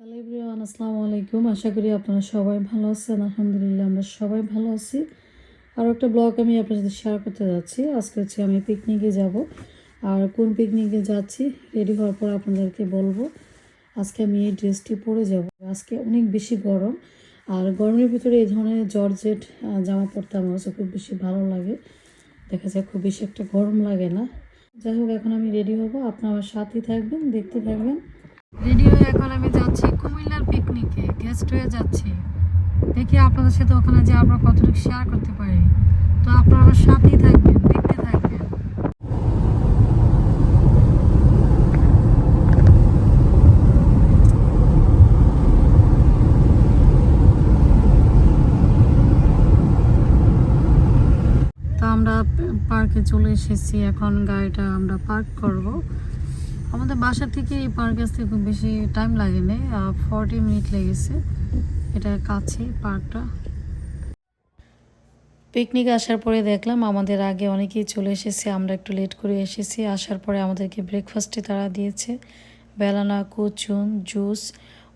Hello আসসালামু আলাইকুম আশা করি আপনারা সবাই ভালো আছেন। আলহামদুলিল্লাহ, আমরা সবাই ভালো আছি। আর একটা ব্লগ আমি আপনার সাথে শেয়ার করতে যাচ্ছি। আজকে হচ্ছে আমি পিকনিকে যাব। আর কোন পিকনিকে যাচ্ছি রেডি হওয়ার পর আপনাদেরকে বলব। আজকে আমি এই ড্রেসটি পরে যাব। আজকে অনেক বেশি গরম। আর গরমের ভিতরে এই ধরনের জর্জেট জামা পরতে আমার কাছে খুব বেশি ভালো লাগে। দেখা যায় খুব বেশি একটা গরম লাগে না। যাই হোক, এখন আমি রেডি হব। আপনার আমার সাথেই থাকবেন, দেখতে থাকবেন। রেডি হয়ে এখন আমি যাচ্ছি কুমিল্লার পিকনিকে গেস্ট হয়ে যাচ্ছি। দেখি আপনাদের সাথে ওখানে যে আমরা কতটুকু শেয়ার করতে পারি। তো আপনারা আমার সাথেই থাকবেন, দেখতে থাকবেন। তো আমরা পার্কে চলে এসেছি, এখন গাড়িটা আমরা পার্ক করব। আমাদের বাসা থেকে এই পার্ক আসতে খুব বেশি টাইম লাগেনি ফর্টি মিনিট লেগেছে। এটা কাছে পার্কটা। পিকনিক আসার পরে দেখলাম আমাদের আগে অনেকেই চলে এসেছে, আমরা একটু লেট করে এসেছি। আসার পরে আমাদেরকে ব্রেকফাস্টে তারা দিয়েছে। বেলানা কুচুন জুস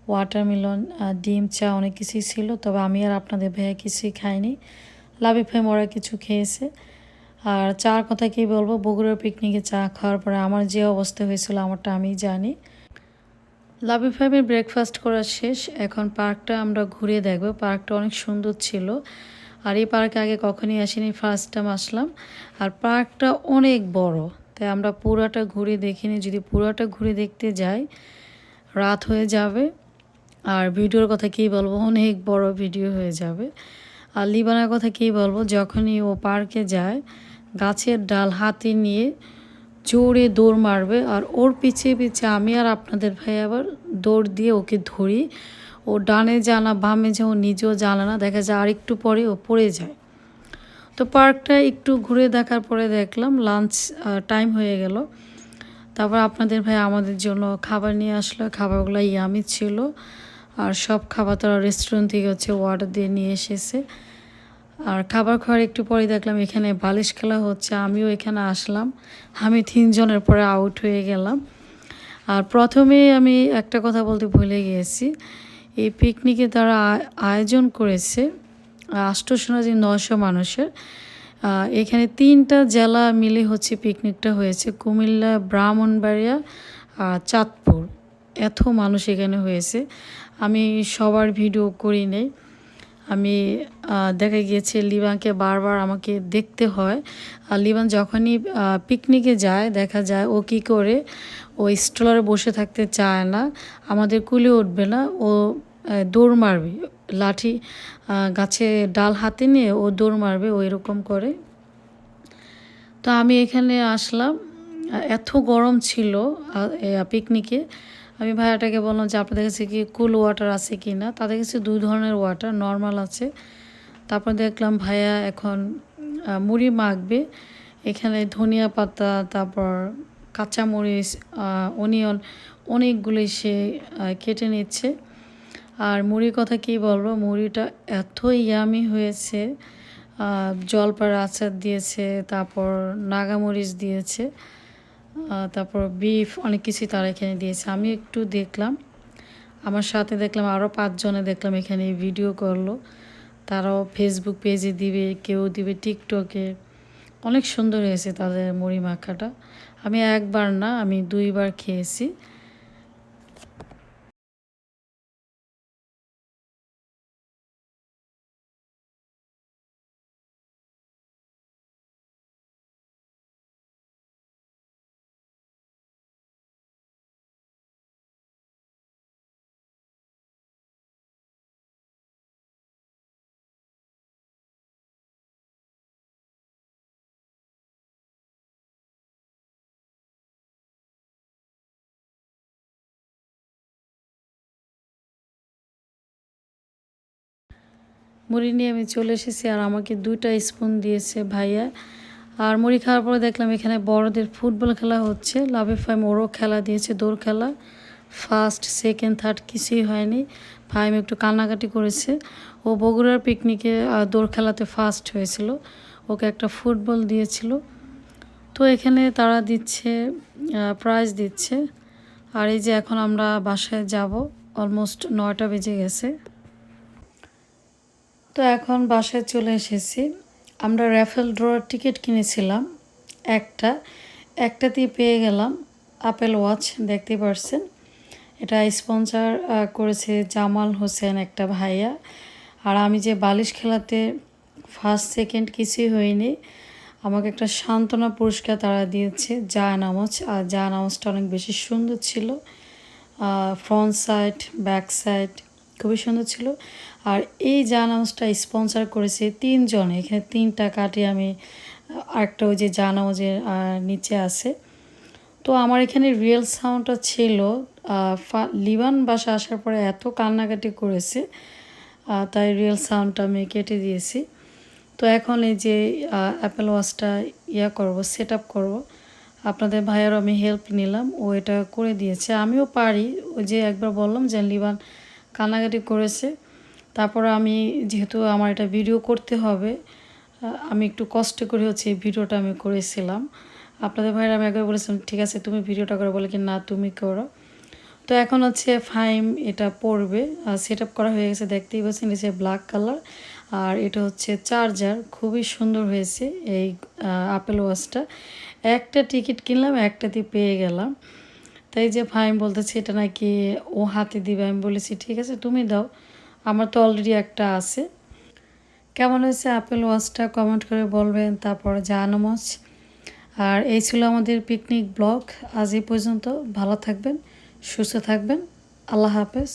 ওয়াটারমেলন ডিম, চা অনেক কিছুই ছিল, তবে আমি আর আপনাদের ভাইয়া কিছুই খাইনি। লাভে ফেম ওরা কিছু খেয়েছে। আর চার কথা কি বলব? বগুড়ার পিকনিকে চা খাওয়ার পরে আমার যে অবস্থা হয়েছিল আমারটা আমি জানি। লাভি ফাইভের ব্রেকফাস্ট করা শেষ। এখন পার্কটা আমরা ঘুরে দেখব। পার্কটা অনেক সুন্দর ছিল। আর এই পার্কে আগে কখনই আসিনি ফার্স্ট টাইম আসলাম। আর পার্কটা অনেক বড়, তাই আমরা পুরাটা ঘুরে দেখিনি। যদি পুরাটা ঘুরে দেখতে যাই, রাত হয়ে যাবে। আর ভিডিওর কথা কী বলব? অনেক বড় ভিডিও হয়ে যাবে। আর লিবানার কথা কী বলব? যখনই ও পার্কে যায়, গাছের ডাল হাতে নিয়ে জোরে দৌড় মারবে আর ওর পিছিয়ে পিছিয়ে আমি আর আপনাদের ভাই আবার দৌড় দিয়ে ওকে ধরি। ও ডানে জানা বামে যে ও নিজেও জানে না। দেখা যায় আর একটু পরে ও পড়ে যায়। তো পার্কটা একটু ঘুরে দেখার পরে দেখলাম লাঞ্চ টাইম হয়ে গেল। তারপর আপনাদের ভাই আমাদের জন্য খাবার নিয়ে আসলো। খাবারগুলো ইয়ামি ছিল। আর সব খাবার তারা রেস্টুরেন্ট থেকে হচ্ছে অর্ডার দিয়ে নিয়ে এসেছে। আর খাবার খাওয়ার একটু পরে দেখলাম এখানে বালিশ খেলা হচ্ছে, আমিও এখানে আসলাম। আমি তিনজনের পরে আউট হয়ে গেলাম। আর প্রথমে আমি একটা কথা বলতে ভুলে গিয়েছি, এই পিকনিকে তারা আয়োজন করেছে আষ্টশো যে নশো মানুষের এখানে তিনটা জেলা মিলে হচ্ছে পিকনিকটা হয়েছে, কুমিল্লা, ব্রাহ্মণবাড়িয়া আর চাঁদপুর। এত মানুষ এখানে হয়েছে। আমি সবার ভিডিও করি নেই। আমি দেখা গিয়েছে লিবানকে বারবার আমাকে দেখতে হয়। আর লিবান যখনই পিকনিকে যায়, দেখা যায় ও কী করে, ও স্টলারে বসে থাকতে চায় না, আমাদের কুলে উঠবে না, ও দৌড় মারবে। লাঠি গাছে ডাল হাতে নিয়ে ও দৌড় মারবে, ও এরকম করে। তো আমি এখানে আসলাম। এত গরম ছিল পিকনিকে আমি ভাইয়াটাকে বললাম যে, আপনাদের কাছে কি কুল ওয়াটার আছে কি না? তাদের কাছে দুই ধরনের ওয়াটার নর্মাল আছে। তারপর দেখলাম ভাইয়া এখন মুড়ি মাখবে। এখানে ধনিয়া পাতা, তারপর কাঁচামরিচ অনিয়ন অনেকগুলি সে কেটে নিচ্ছে। আর মুড়ির কথা কি বলব? মুড়িটা এত ইয়ামি হয়েছে জলপার আচার দিয়েছে, তারপর নাগামরিচ দিয়েছে। তারপর বিফ অনেক কিছুই তারা এখানে দিয়েছে। আমি একটু দেখলাম, আমার সাথে দেখলাম আরও পাঁচজনে দেখলাম এখানে ভিডিও করল। তারাও ফেসবুক পেজে দিবে, কেউ দিবে টিকটকে অনেক সুন্দর হয়েছে তাদের মুড়ি মাখাটা। আমি একবার না, আমি দুইবার খেয়েছি। মুড়ি নিয়ে আমি চলে এসেছি আর আমাকে দুইটা স্পুন দিয়েছে ভাইয়া। আর মুড়ি খাওয়ার পরে দেখলাম এখানে বড়দের ফুটবল খেলা হচ্ছে। লাভে ফাইম ওরও খেলা দিয়েছে, দৌড় খেলা। ফার্স্ট সেকেন্ড থার্ড কিছুই হয়নি। ফাইম একটু কান্নাকাটি করেছে। ও বগুড়ার পিকনিকে দৌড় খেলাতে ফার্স্ট হয়েছিল। ওকে একটা ফুটবল দিয়েছিল। তো এখানে তারা দিচ্ছে প্রাইজ দিচ্ছে। আর এই যে এখন আমরা বাসায় যাব। অলমোস্ট নয়টা বেজে গেছে। তো এখন বাসায় চলে এসেছি। আমরা র্যাফেল ড্রয়ার টিকিট কিনেছিলাম, একটা। একটাতেই পেয়ে গেলাম আপেল ওয়াচ দেখতে পারছেন। এটা স্পন্সার করেছে জামাল হোসেন একটা ভাইয়া। আর আমি যে বালিশ খেলাতে ফার্স্ট সেকেন্ড কিছুই হয়নি, আমাকে একটা সান্ত্বনা পুরস্কার তারা দিয়েছে যা নামাজ। আর যা নামাজটা অনেক বেশি সুন্দর ছিল। ফ্রন্ট সাইড ব্যাক সাইড খুবই সুন্দর ছিল। আর এই যা নামাজটা স্পন্সার করেছে তিনজন। এখানে তিনটা কাটে আমি, আরেকটা ওই যে যা নামাজের নিচে আছে। তো আমার এখানে রিয়েল সাউন্ডটা ছিল। লিবান বাসা আসার পরে এত কান্নাকাটি করেছে। তাই রিয়েল সাউন্ডটা আমি কেটে দিয়েছি। তো এখন এই যে অ্যাপেল ওয়াচটা ইয়া করব সেট আপ করব। আপনাদের ভাইয়ারও আমি হেল্প নিলাম। ও এটা করে দিয়েছে। আমিও পারি। ওই যে একবার বললাম যে লিবান কান্নাকাটি করেছে। তারপর আমি যেহেতু আমার এটা ভিডিও করতে হবে আমি একটু কষ্ট করে হচ্ছে এই ভিডিওটা আমি করেছিলাম। আপনাদের ভাইয়ের আমি একবার বলেছিলাম, ঠিক আছে, তুমি ভিডিওটা করে। বলে কি, না, তুমি করো। তো এখন হচ্ছে ফাইম এটা পড়বে সেট আপ করা হয়ে গেছে, দেখতেই পাচ্ছেন এটা ব্ল্যাক কালার আর এটা হচ্ছে চার্জার খুবই সুন্দর হয়েছে এই আপেল ওয়াচটা একটা টিকিট কিনলাম একটাতে পেয়ে গেলাম। তাই যে ভাই বলতেছি, এটা নাকি ও হাতে দিবে? আমি বলেছি, ঠিক আছে, তুমি দাও। আমার তো অলরেডি একটা আছে। কেমন হয়েছে আপেল ওয়াচটা কমেন্ট করে বলবেন, তারপর জানামচ আর এই ছিল আমাদের পিকনিক ব্লগ আজ এই পর্যন্ত ভালো থাকবেন, সুস্থ থাকবেন। আল্লাহ হাফেজ।